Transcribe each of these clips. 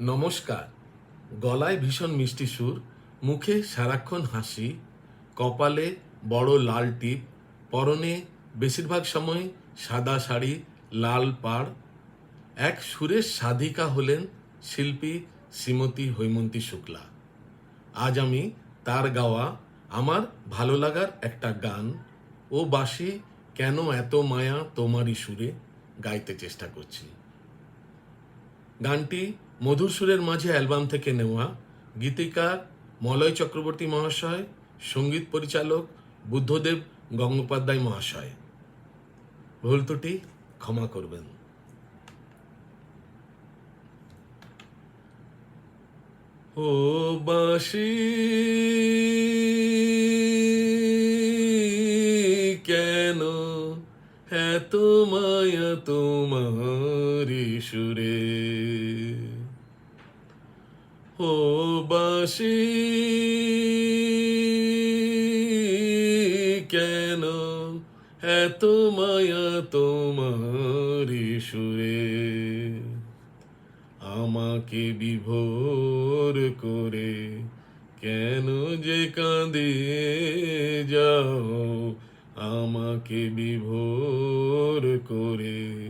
নমস্কার। গলায় ভীষণ মিষ্টি সুর, মুখে সারাক্ষণ হাসি, কপালে বড় লাল টিপ, পরনে বেশিরভাগ সময় সাদা শাড়ি, লাল পাড়। এক সুরের সাধিকা হলেন শিল্পী শ্রীমতী হৈমন্তী শুক্লা। আজ আমি তার গাওয়া আমার ভালো লাগার একটা গান ও বাসি কেন এত মায়া তোমারই সুরে গাইতে চেষ্টা করছি। গানটি মধুর সুরের মাঝে অ্যালবাম থেকে নেওয়া গীতিকার মলয় চক্রবর্তী মহাশয়, সংগীত পরিচালক বুদ্ধদেব গঙ্গোপাধ্যায় মহাশয়। ভুল ত্রুটি, ক্ষমা করবেন। ও বাসি কেন এত মায়া তোমার সুরে? ও বাসি, কেন এত মায়া তোমার সুরে? আমাকে বিভোর করে কেন যে কাঁদে যাও? আমাকে বিভোর করে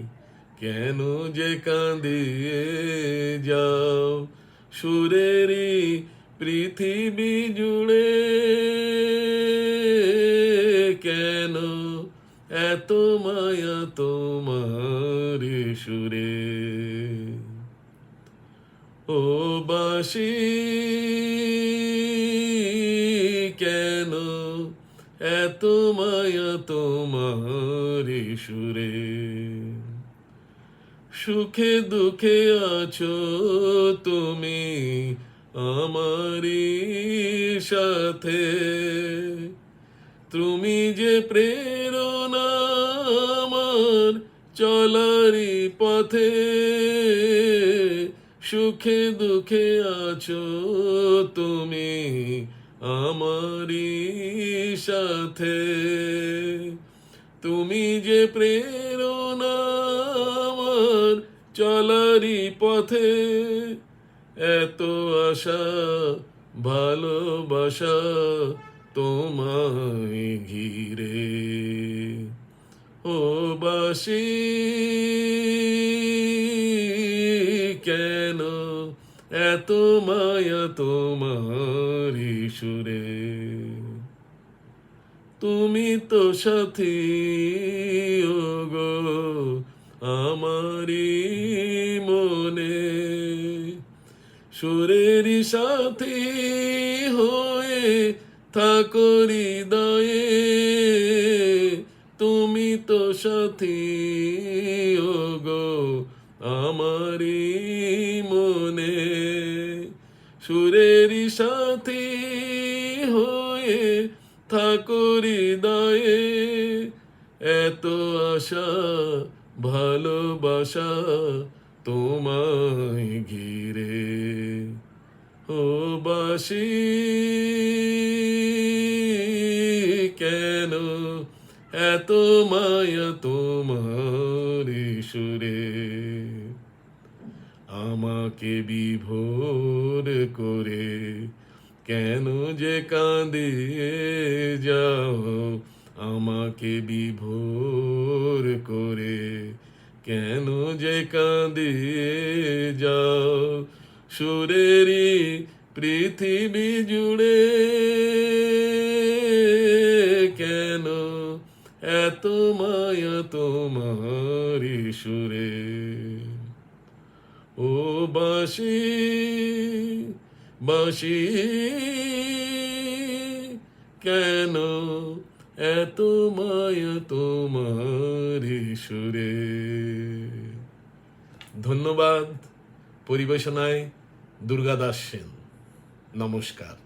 কেন যে কাঁদে যাও? সুরেরই পৃথিবী জুড়ে কেন এত মায়া তোমার সুরে? ও বাসি, কেন এত মায়া তোমার সুরে? সুখে দুঃখে আছো তুমি আমারই সাথে। তুমি যে প্রেরণা আমার চলারই পথে, সুখে দুঃখে আছো তুমি আমারই সাথে। তুমি যে আমার চলারই পথে এত আশা, ভালোবাসা তোমায় ঘিরে। ও বাসি, কেন এত মায়া তোমার সুরে? তুমি তো সাথী গো আমারি মনে। সুরেরই সাথী হয়ে থাকো হৃদয়ে। তুমি তো সাথী গো আমারি মনে। সুরেরই সাথী হয়ে থাকো হৃদয়ে। এত আশা ভালোবাসা তোমায় ঘিরে। ও বাসি, কেন এত মায়া তোমার সুরে? আমাকে বিভোর করে কেন যে কাঁদে যাও? আমাকে বিভোর করে কেন যে কাঁদে যাও? সুরেরই পৃথিবী জুড়ে কেন এত মায়া তোমার সুরে? ও বাসি বাসি কেন এত মায়া তোমার সুরে ধন্যবাদ পরিবেশনায় দুর্গাদাস সেন। নমস্কার।